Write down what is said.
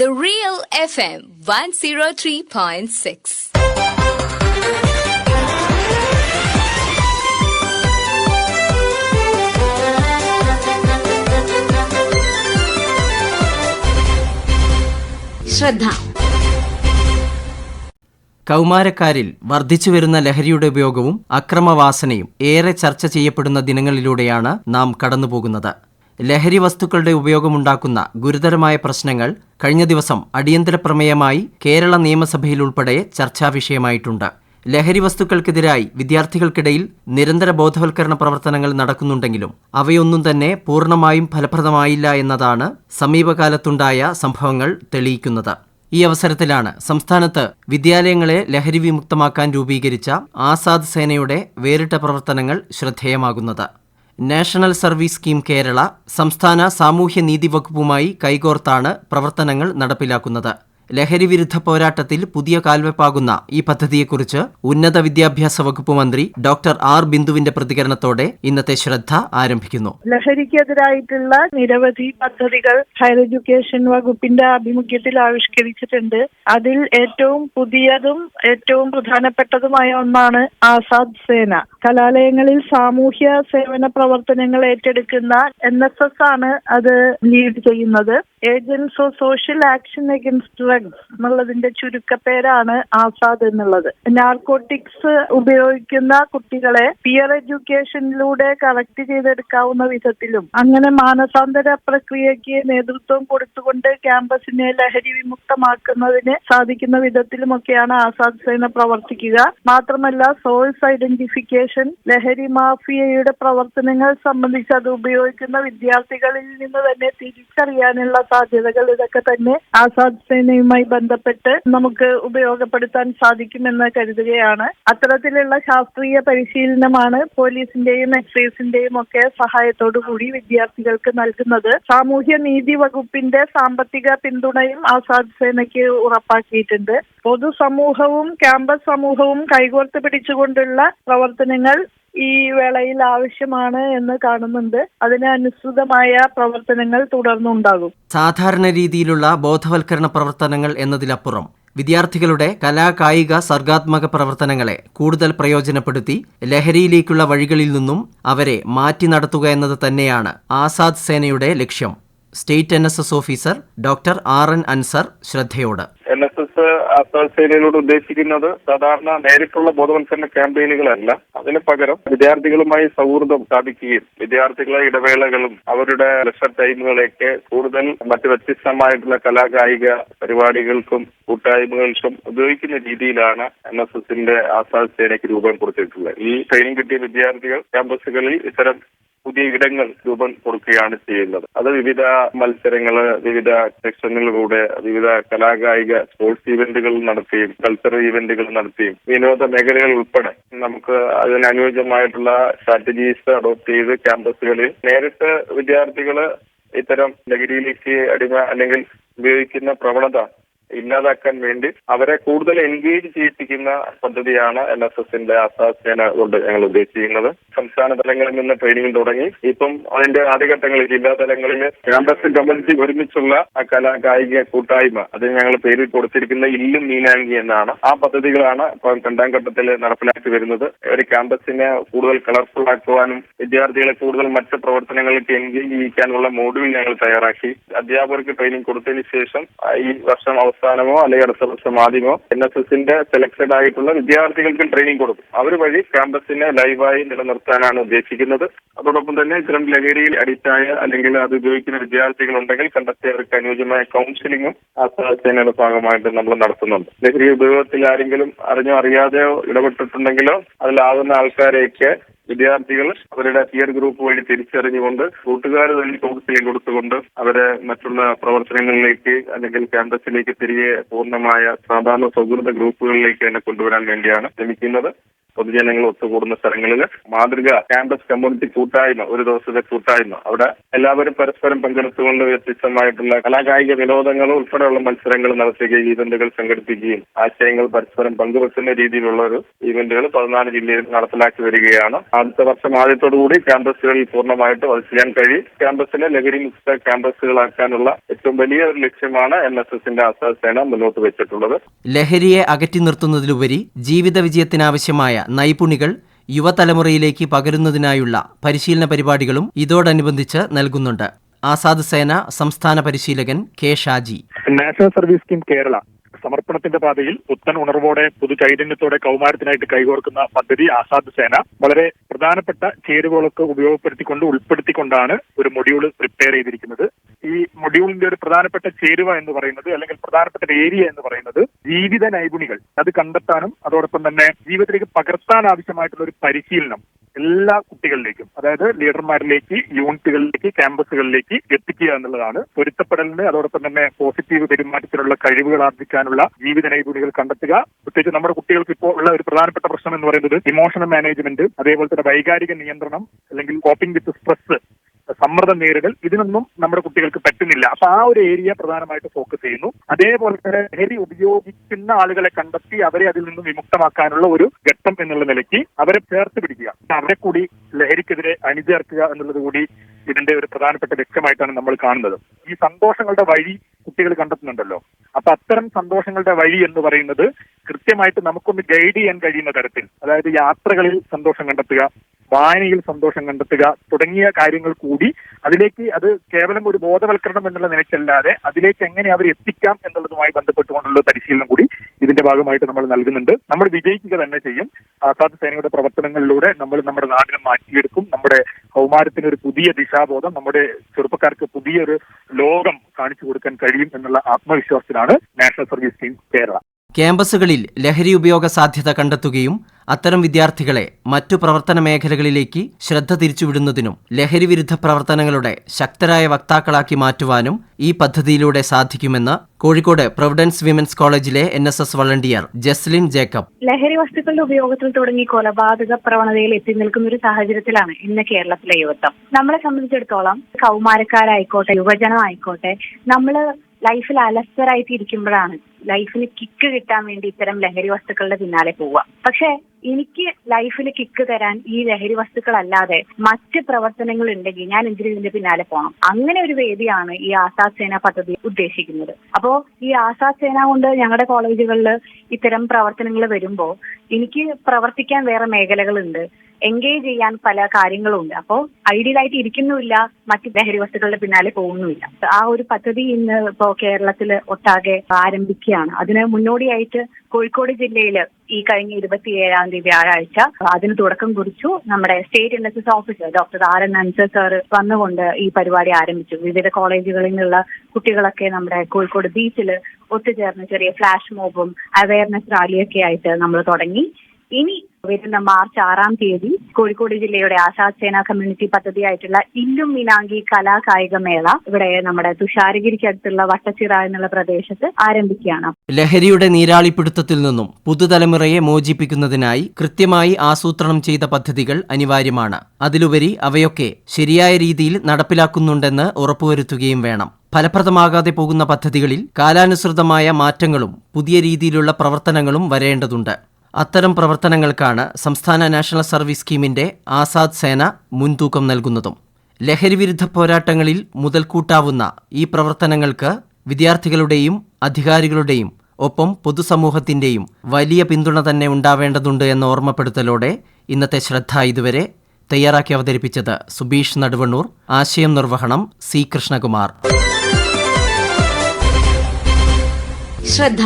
The Real FM 103.6. ശ്രദ്ധ കൗമാരക്കാരിൽ വർദ്ധിച്ചുവരുന്ന ലഹരിയുടെ ഉപയോഗവും അക്രമവാസനയും ഏറെ ചർച്ച ചെയ്യപ്പെടുന്ന ദിനങ്ങളിലൂടെയാണ് നാം കടന്നുപോകുന്നത് ലഹരി വസ്തുക്കളുടെ ഉപയോഗമുണ്ടാക്കുന്ന ഗുരുതരമായ പ്രശ്നങ്ങൾ കഴിഞ്ഞ ദിവസം അടിയന്തര പ്രമേയമായി കേരള നിയമസഭയിൽ ഉൾപ്പെടെ ചർച്ചാ വിഷയമായിട്ടുണ്ട്. ലഹരി വസ്തുക്കൾക്കെതിരായി വിദ്യാർത്ഥികൾക്കിടയിൽ നിരന്തര ബോധവൽക്കരണ പ്രവർത്തനങ്ങൾ നടക്കുന്നുണ്ടെങ്കിലും അവയൊന്നും തന്നെ പൂർണമായും ഫലപ്രദമായില്ല എന്നതാണ് സമീപകാലത്തുണ്ടായ സംഭവങ്ങൾ തെളിയിക്കുന്നത്. ഈ അവസരത്തിലാണ് സംസ്ഥാനത്ത് വിദ്യാലയങ്ങളെ ലഹരി വിമുക്തമാക്കാൻ രൂപീകരിച്ച ആസാദ് സേനയുടെ വേറിട്ട പ്രവർത്തനങ്ങൾ ശ്രദ്ധേയമാകുന്നത്. നാഷണൽ സർവീസ് സ്കീം കേരള സംസ്ഥാന സാമൂഹ്യനീതി വകുപ്പുമായി കൈകോർത്താണ് പ്രവർത്തനങ്ങൾ നടപ്പിലാക്കുന്നത്. ലഹരി വിരുദ്ധ പോരാട്ടത്തിൽ പുതിയ കാൽവെപ്പാകുന്ന ഈ പദ്ധതിയെക്കുറിച്ച് ഉന്നത വിദ്യാഭ്യാസ വകുപ്പ് മന്ത്രി ഡോക്ടർ ആർ ബിന്ദുവിന്റെ പ്രതികരണത്തോടെ ഇന്നത്തെ ശ്രദ്ധ ആരംഭിക്കുന്നു. ലഹരിക്കെതിരായിട്ടുള്ള നിരവധി പദ്ധതികൾ ഹയർ എഡ്യൂക്കേഷൻ വകുപ്പിന്റെ ആഭിമുഖ്യത്തിൽ ആവിഷ്കരിച്ചിട്ടുണ്ട്. അതിൽ ഏറ്റവും പുതിയതും ഏറ്റവും പ്രധാനപ്പെട്ടതുമായ ഒന്നാണ് ആസാദ് സേന. കലാലയങ്ങളിൽ സാമൂഹ്യ സേവന പ്രവർത്തനങ്ങൾ ഏറ്റെടുക്കുന്ന എൻ എസ് എസ് ആണ് അത് ലീഡ് ചെയ്യുന്നത്. Agency of social action against drugs എന്നുള്ളതിന്റെ ചുരുക്കപ്പേരാണ് ആസാദ് എന്നുള്ളത്. നാർക്കോട്ടിക്സ് ഉപയോഗിക്കുന്ന കുട്ടികളെ പിയർ എഡ്യൂക്കേഷനിലൂടെ കറക്റ്റ് ചെയ്തെടുക്കാവുന്ന വിധത്തിലും അങ്ങനെ മാനസാന്തര പ്രക്രിയയ്ക്ക് നേതൃത്വം കൊടുത്തുകൊണ്ട് ക്യാമ്പസിനെ ലഹരി വിമുക്തമാക്കുന്നതിന് സാധിക്കുന്ന വിധത്തിലുമൊക്കെയാണ് ആസാദ് സേന പ്രവർത്തിക്കുക. മാത്രമല്ല സോഴ്സ് ഐഡന്റിഫിക്കേഷൻ ലഹരി മാഫിയയുടെ പ്രവർത്തനങ്ങൾ സംബന്ധിച്ച് അത് ഉപയോഗിക്കുന്ന വിദ്യാർത്ഥികളിൽ നിന്ന് തന്നെ തിരിച്ചറിയാനുള്ള സാധ്യതകൾ ഇതൊക്കെ തന്നെ ആസാദ് സേനയുമായി ബന്ധപ്പെട്ട് നമുക്ക് ഉപയോഗപ്പെടുത്താൻ സാധിക്കുമെന്ന് കരുതുകയാണ്. അത്തരത്തിലുള്ള ശാസ്ത്രീയ പരിശീലനമാണ് പോലീസിന്റെയും എക്സൈസിന്റെയും ഒക്കെ സഹായത്തോടു കൂടി വിദ്യാർത്ഥികൾക്ക് നൽകുന്നത്. സാമൂഹ്യ നീതി വകുപ്പിന്റെ സാമ്പത്തിക പിന്തുണയും ആസാദ് സേനയ്ക്ക് ഉറപ്പാക്കിയിട്ടുണ്ട്. പൊതുസമൂഹവും ക്യാമ്പസ് സമൂഹവും കൈകോർത്ത് പിടിച്ചുകൊണ്ടുള്ള പ്രവർത്തനങ്ങൾ ഈ വേളയിൽ ആവശ്യമാണ് എന്ന് കാണുന്നുണ്ട്. അതിന് അനുസൃതമായ പ്രവർത്തനങ്ങൾ തുടർന്നുണ്ടാകും. സാധാരണ രീതിയിലുള്ള ബോധവൽക്കരണ പ്രവർത്തനങ്ങൾ എന്നതിലപ്പുറം വിദ്യാർത്ഥികളുടെ കലാ കായിക സർഗാത്മക പ്രവർത്തനങ്ങളെ കൂടുതൽ പ്രയോജനപ്പെടുത്തി ലഹരിയിലേക്കുള്ള വഴികളിൽ നിന്നും അവരെ മാറ്റി നടത്തുക എന്നത് തന്നെയാണ് ആസാദ് സേനയുടെ ലക്ഷ്യം. State N officer doctor R N Ansar ശ്രദ്ധയോട്. N S S അത്താഴ്ചയിലൂടെ ഉദ്ദേശിക്കുന്നത് സാധാരണ നേരിട്ടുള്ള ബോധവൽക്കരണ ക്യാമ്പയിനുകളല്ല. അതിന് പകരം വിദ്യാർത്ഥികളുമായി സൗഹൃദം സ്ഥാപിക്കുകയും വിദ്യാർത്ഥികളെ ഇടവേളകളും അവരുടെ ലക്ഷ ടൈമുകളെയൊക്കെ കൂടുതൽ മറ്റ് വ്യത്യസ്തമായിട്ടുള്ള കലാകായിക പരിപാടികൾക്കും കൂട്ടായ്മകൾക്കും ഉപയോഗിക്കുന്ന രീതിയിലാണ് എൻ എസ് എസിന്റെ ആസാദ് സേനയ്ക്ക് രൂപം കൊടുത്തിട്ടുള്ളത്. ഈ ട്രെയിനിങ് കിട്ടിയ വിദ്യാർത്ഥികൾ ക്യാമ്പസുകളിൽ ഇത്തരം പുതിയ ഇടങ്ങൾ രൂപം കൊടുക്കുകയാണ് ചെയ്യുന്നത്. അത് വിവിധ മത്സരങ്ങൾ വിവിധ സെക്ഷനുകളിലൂടെ വിവിധ കലാകായിക സ്പോർട്സ് ഇവന്റുകൾ നടത്തുകയും കൾച്ചറൽ ഇവന്റുകൾ നടത്തുകയും വിനോദ മേഖലകൾ ഉൾപ്പെടെ നമുക്ക് അതിനനുയോജ്യമായിട്ടുള്ള സ്ട്രാറ്റജീസ് അഡോപ്റ്റ് ചെയ്ത് ക്യാമ്പസുകളിൽ നേരിട്ട് വിദ്യാർത്ഥികൾ ഇത്തരം ലഹരിയിലേക്ക് അടിമ അല്ലെങ്കിൽ ഉപയോഗിക്കുന്ന പ്രവണത ഇല്ലാതാക്കാൻ വേണ്ടി അവരെ കൂടുതൽ എൻഗേജ് ചെയ്യിപ്പിക്കുന്ന പദ്ധതിയാണ് എൻ എസ് എസിന്റെ അസാസേന സേന കൊണ്ട് ഞങ്ങൾ ഉദ്ദേശിക്കുന്നത്. സംസ്ഥാന തലങ്ങളിൽ നിന്ന് ട്രെയിനിങ് തുടങ്ങി. ഇപ്പം അതിന്റെ ആദ്യഘട്ടങ്ങളിൽ ജില്ലാ തലങ്ങളിൽ ക്യാമ്പസ് കമ്മ്യൂണിറ്റി ഒരുമിച്ചുള്ള കലാ കായിക കൂട്ടായ്മ അത് ഞങ്ങൾ പേരിൽ കൊടുത്തിരിക്കുന്ന ഇല്ലും മീനാങ്കി എന്നാണ്. ആ പദ്ധതികളാണ് ഇപ്പം രണ്ടാം ഘട്ടത്തിൽ നടപ്പിലാക്കി വരുന്നത്. ഒരു ക്യാമ്പസിനെ കൂടുതൽ കളർഫുൾ ആക്കുവാനും വിദ്യാർത്ഥികളെ കൂടുതൽ മറ്റ് പ്രവർത്തനങ്ങൾക്ക് എൻഗേജ് ചെയ്യിക്കാനുള്ള മോഡ്യൂൾ ഞങ്ങൾ തയ്യാറാക്കി. അധ്യാപകർക്ക് ട്രെയിനിങ് കൊടുത്തതിന് ശേഷം ഈ വർഷം അവസാനമോ അല്ലെങ്കിൽ അടുത്ത വർഷം ആദ്യമോ എൻ എസ് എസിന്റെ സെലക്ടഡ് ആയിട്ടുള്ള വിദ്യാർത്ഥികൾക്ക് ട്രെയിനിങ് കൊടുക്കും. അവർ വഴി ക്യാമ്പസിനെ ലൈവായി നിലനിർത്താനാണ് ഉദ്ദേശിക്കുന്നത്. അതോടൊപ്പം തന്നെ ഇത്തരം ലഹരിയിൽ അഡിക്റ്റായ അല്ലെങ്കിൽ അത് ഉപയോഗിക്കുന്ന വിദ്യാർത്ഥികൾ ഉണ്ടെങ്കിൽ കണ്ടെത്തി അവർക്ക് അനുയോജ്യമായ കൗൺസിലിംഗും ആ സേനയുടെ ഭാഗമായിട്ട് നമ്മൾ നടത്തുന്നുണ്ട്. ലഹരി ഉപയോഗത്തിൽ ആരെങ്കിലും അറിഞ്ഞോ അറിയാതെയോ ഇടപെട്ടിട്ടുണ്ടെങ്കിലോ അതിലാകുന്ന ആൾക്കാരെയൊക്കെ വിദ്യാർത്ഥികൾ അവരുടെ പിയർ ഗ്രൂപ്പ് വഴി തിരിച്ചറിഞ്ഞുകൊണ്ട് കൂട്ടുകാർ തന്നെ കൗൺസിലിംഗ് കൊടുത്തുകൊണ്ട് അവരെ മറ്റുള്ള പ്രവർത്തനങ്ങളിലേക്ക് അല്ലെങ്കിൽ ക്യാമ്പസിലേക്ക് തിരികെ പൂർണമായ സാധാരണ സൗഹൃദ ഗ്രൂപ്പുകളിലേക്ക് തന്നെ കൊണ്ടുവരാൻ വേണ്ടിയാണ് ശ്രമിക്കുന്നത്. പൊതുജനങ്ങൾ ഒത്തുകൂടുന്ന സ്ഥലങ്ങളിൽ മാതൃക ക്യാമ്പസ് കമ്മ്യൂണിറ്റി കൂട്ടായ്മ ഒരു ദിവസത്തെ കൂട്ടായ്മ. അവിടെ എല്ലാവരും പരസ്പരം പങ്കെടുത്തുകൊണ്ട് വ്യത്യസ്തമായിട്ടുള്ള കലാകായിക വിനോദങ്ങൾ ഉൾപ്പെടെയുള്ള മത്സരങ്ങൾ നടത്തുകയും ഈവന്റുകൾ സംഘടിപ്പിക്കുകയും ആശയങ്ങൾ പരസ്പരം പങ്കുവെക്കുന്ന രീതിയിലുള്ള ഒരു ഈവന്റുകൾ പതിനാല് ജില്ലയിൽ നടപ്പിലാക്കി വരികയാണ്. അടുത്ത വർഷം ആദ്യത്തോടുകൂടി ക്യാമ്പസുകളിൽ പൂർണമായിട്ട് അത് ചെയ്യാൻ കഴിയും. ക്യാമ്പസിനെ ലഹരി മുക്ത ക്യാമ്പസുകളാക്കാനുള്ള ഏറ്റവും വലിയ ഒരു ലക്ഷ്യമാണ് എൻ എസ് എസിന്റെ ആസാദ് സേന മുന്നോട്ട് വെച്ചിട്ടുള്ളത്. ലഹരിയെ അകറ്റി നിർത്തുന്നതിലുപരി ജീവിത വിജയത്തിനാവശ്യമായ നൈപുണികൾ യുവതലമുറയിലേക്ക് പകരുന്നതിനായുള്ള പരിശീലന പരിപാടികളും ഇതോടനുബന്ധിച്ച് നൽകുന്നുണ്ട്. ആസാദ് സേന സംസ്ഥാന പരിശീലകൻ K Shaji. National service scheme Kerala സമർപ്പണത്തിന്റെ പാതയിൽ പുത്തൻ ഉണർവോടെ പുതു ചൈതന്യത്തോടെ കൗമാരത്തിനായിട്ട് കൈകോർക്കുന്ന പദ്ധതി ആസാദ് സേന വളരെ പ്രധാനപ്പെട്ട ചേരുവകളൊക്കെ ഉപയോഗപ്പെടുത്തിക്കൊണ്ട് ഉൾപ്പെടുത്തിക്കൊണ്ടാണ് ഒരു മൊഡ്യൂൾ പ്രിപ്പയർ ചെയ്തിരിക്കുന്നത്. ഈ മൊഡ്യൂളിന്റെ ഒരു പ്രധാനപ്പെട്ട ചേരുവ എന്ന് പറയുന്നത് അല്ലെങ്കിൽ പ്രധാനപ്പെട്ട ഏരിയ എന്ന് പറയുന്നത് ജീവിത നൈപുണികൾ. അത് കണ്ടെത്താനും അതോടൊപ്പം തന്നെ ജീവിതത്തിലേക്ക് പകർത്താൻ ആവശ്യമായിട്ടുള്ള ഒരു പരിശീലനം എല്ലാ കുട്ടികളിലേക്കും അതായത് ലീഡർമാരിലേക്ക് യൂണിറ്റുകളിലേക്ക് ക്യാമ്പസുകളിലേക്ക് എത്തിക്കുക എന്നുള്ളതാണ് പൊരുത്തപ്പെടലിന് അതോടൊപ്പം തന്നെ പോസിറ്റീവ് പെരുമാറ്റത്തിലുള്ള കഴിവുകൾ ആർജിക്കാനുള്ള ജീവിത നൈപുണികൾ കണ്ടെത്തുക. പ്രത്യേകിച്ച് നമ്മുടെ കുട്ടികൾക്ക് ഇപ്പോൾ ഉള്ള ഒരു പ്രധാനപ്പെട്ട പ്രശ്നം എന്ന് പറയുന്നത് ഇമോഷണൽ മാനേജ്മെന്റ് അതേപോലെ തന്നെ വൈകാരിക നിയന്ത്രണം അല്ലെങ്കിൽ കോപ്പിംഗ് വിത്ത് സ്ട്രെസ് സമ്മർദ്ദം നേരിടൽ ഇതിനൊന്നും നമ്മുടെ കുട്ടികൾക്ക് പറ്റുന്നില്ല. അപ്പൊ ആ ഒരു ഏരിയ പ്രധാനമായിട്ട് ഫോക്കസ് ചെയ്യുന്നു. അതേപോലെ തന്നെ ലഹരി ഉപയോഗിക്കുന്ന ആളുകളെ കണ്ടെത്തി അവരെ അതിൽ നിന്നും വിമുക്തമാക്കാനുള്ള ഒരു ഘട്ടം എന്നുള്ള നിലയ്ക്ക് അവരെ ചേർത്ത് പിടിക്കുക. അവരെ കൂടി ലഹരിക്കെതിരെ അണിചേർക്കുക എന്നുള്ളത് കൂടി ഇതിന്റെ ഒരു പ്രധാനപ്പെട്ട ലക്ഷ്യമായിട്ടാണ് നമ്മൾ കാണുന്നത്. ഈ സന്തോഷങ്ങളുടെ വഴി കുട്ടികൾ കണ്ടെത്തുന്നുണ്ടല്ലോ. അപ്പൊ അത്തരം സന്തോഷങ്ങളുടെ വഴി എന്ന് പറയുന്നത് കൃത്യമായിട്ട് നമുക്കൊന്ന് ഗൈഡ് ചെയ്യാൻ കഴിയുന്ന തരത്തിൽ അതായത് യാത്രകളിൽ സന്തോഷം കണ്ടെത്തുക വായനയിൽ സന്തോഷം കണ്ടെത്തുക തുടങ്ങിയ കാര്യങ്ങൾ കൂടി അതിലേക്ക് അത് കേവലം ഒരു ബോധവൽക്കരണം എന്നുള്ള നിലയ്ക്കല്ലാതെ അതിലേക്ക് എങ്ങനെ അവർ എത്തിക്കാം എന്നുള്ളതുമായി ബന്ധപ്പെട്ടുകൊണ്ടുള്ള പരിശീലനം കൂടി ഇതിന്റെ ഭാഗമായിട്ട് നമ്മൾ നൽകുന്നുണ്ട്. നമ്മൾ വിജയിക്കുക തന്നെ ചെയ്യും. ആസാദ് സേനയുടെ പ്രവർത്തനങ്ങളിലൂടെ നമ്മൾ നമ്മുടെ നാടിനെ മാറ്റിയെടുക്കും. നമ്മുടെ കൗമാരത്തിന് ഒരു പുതിയ ദിശാബോധം നമ്മുടെ ചെറുപ്പക്കാർക്ക് പുതിയൊരു ലോകം കാണിച്ചു കൊടുക്കാൻ കഴിയും എന്നുള്ള ആത്മവിശ്വാസത്തിലാണ് നാഷണൽ സർവീസ് സ്കീം കേരള. ക്യാമ്പസുകളിൽ ലഹരി ഉപയോഗ സാധ്യത കണ്ടെത്തുകയും അത്തരം വിദ്യാർത്ഥികളെ മറ്റു പ്രവർത്തന മേഖലകളിലേക്ക് ശ്രദ്ധ തിരിച്ചുവിടുന്നതിനും ലഹരി വിരുദ്ധ പ്രവർത്തനങ്ങളുടെ ശക്തരായ വക്താക്കളാക്കി മാറ്റുവാനും ഈ പദ്ധതിയിലൂടെ സാധിക്കുമെന്ന് കോഴിക്കോട് പ്രൊവിഡൻസ് വിമൻസ് കോളേജിലെ N S S volunteer Jeslin Jacob. ലഹരി വസ്തുക്കളുടെ ഉപയോഗത്തിൽ തുടങ്ങി കൊലപാതക പ്രവണതയിൽ എത്തി നിൽക്കുന്ന ഒരു സാഹചര്യത്തിലാണ് ഇന്ന് കേരളത്തിലെ യുവത്വം. നമ്മളെ സംബന്ധിച്ചിടത്തോളം കൗമാരക്കാരായിക്കോട്ടെ യുവജനമായിക്കോട്ടെ നമ്മൾ ലൈഫിൽ അലസരായിട്ട് ഇരിക്കുമ്പോഴാണ് ലൈഫിന് കിക്ക് കിട്ടാൻ വേണ്ടി ഇത്തരം ലഹരി വസ്തുക്കളുടെ പിന്നാലെ പോവുക. പക്ഷെ എനിക്ക് ലൈഫിൽ കിക്ക് തരാൻ ഈ ലഹരി വസ്തുക്കളല്ലാതെ മറ്റ് പ്രവർത്തനങ്ങൾ ഉണ്ടെങ്കിൽ ഞാൻ എന്തിനും ഇതിന്റെ പിന്നാലെ പോകണം അങ്ങനെ ഒരു വേദിയാണ് ഈ ആസാദ് സേന പദ്ധതി ഉദ്ദേശിക്കുന്നത്. അപ്പോ ഈ ആസാദ് സേന കൊണ്ട് ഞങ്ങളുടെ കോളേജുകളിൽ ഇത്തരം പ്രവർത്തനങ്ങൾ വരുമ്പോൾ എനിക്ക് പ്രവർത്തിക്കാൻ വേറെ മേഖലകളുണ്ട്. എൻഗേജ് ചെയ്യാൻ പല കാര്യങ്ങളുണ്ട്. അപ്പോൾ ഐഡിയലായിട്ട് ഇരിക്കുന്നുമില്ല മറ്റ് ലഹരി വസ്തുക്കളുടെ പിന്നാലെ പോകുന്നുമില്ല. ആ ഒരു പദ്ധതി ഇന്ന് ഇപ്പോൾ കേരളത്തിൽ ഒട്ടാകെ ആരംഭിക്കുകയാണ്. അതിന് മുന്നോടിയായിട്ട് കോഴിക്കോട് ജില്ലയിൽ ഈ കഴിഞ്ഞ ഇരുപത്തിയേഴാം തീയതി വ്യാഴാഴ്ച അതിന് തുടക്കം കുറിച്ചു നമ്മുടെ state N S S officer doctor R N Ansar sir വന്നുകൊണ്ട് ഈ പരിപാടി ആരംഭിച്ചു. വിവിധ കോളേജുകളിൽ നിന്നുള്ള കുട്ടികളൊക്കെ നമ്മുടെ കോഴിക്കോട് ബീച്ചിൽ ഒത്തുചേർന്ന് ചെറിയ ഫ്ലാഷ് മോബും അവയർനെസ് റാലിയൊക്കെ ആയിട്ട് നമ്മൾ തുടങ്ങി. ഇനി വരുന്ന മാർച്ച് ആറാം തീയതി കോഴിക്കോട് ജില്ലയുടെ ആശാസേന സേന കമ്മ്യൂണിറ്റി പദ്ധതിയായിട്ടുള്ള ഇല്ലും മിനാങ്കി കലാ കായിക മേള ഇവിടെ നമ്മുടെ തുഷാരഗിരിക്ക് അടുത്തുള്ള വട്ടച്ചിറ എന്നുള്ള പ്രദേശത്ത് ആരംഭിക്കുകയാണ്. ലഹരിയുടെ നീരാളിപ്പിടുത്തത്തിൽ നിന്നും പുതുതലമുറയെ മോചിപ്പിക്കുന്നതിനായി കൃത്യമായി ആസൂത്രണം ചെയ്ത പദ്ധതികൾ അനിവാര്യമാണ്. അതിലുപരി അവയൊക്കെ ശരിയായ രീതിയിൽ നടപ്പിലാക്കുന്നുണ്ടെന്ന് ഉറപ്പുവരുത്തുകയും വേണം. ഫലപ്രദമാകാതെ പോകുന്ന പദ്ധതികളിൽ കാലാനുസൃതമായ മാറ്റങ്ങളും പുതിയ രീതിയിലുള്ള പ്രവർത്തനങ്ങളും വരേണ്ടതുണ്ട്. അത്തരം പ്രവർത്തനങ്ങൾക്കാണ് സംസ്ഥാന നാഷണൽ സർവീസ് സ്കീമിന്റെ ആസാദ് സേന മുൻതൂക്കം നൽകുന്നതും. ലഹരിവിരുദ്ധ പോരാട്ടങ്ങളിൽ മുതൽക്കൂട്ടാവുന്ന ഈ പ്രവർത്തനങ്ങൾക്ക് വിദ്യാർത്ഥികളുടെയും അധികാരികളുടെയും ഒപ്പം പൊതുസമൂഹത്തിന്റെയും വലിയ പിന്തുണ തന്നെ ഉണ്ടാവേണ്ടതുണ്ട് എന്ന ഓർമ്മപ്പെടുത്തലോടെ ഇന്നത്തെ ശ്രദ്ധ ഇതുവരെ തയ്യാറാക്കി അവതരിപ്പിച്ചത് സുബീഷ് നടുവണ്ണൂർ ആശയം നിർവഹണം സി കൃഷ്ണകുമാർ. ശ്രദ്ധ.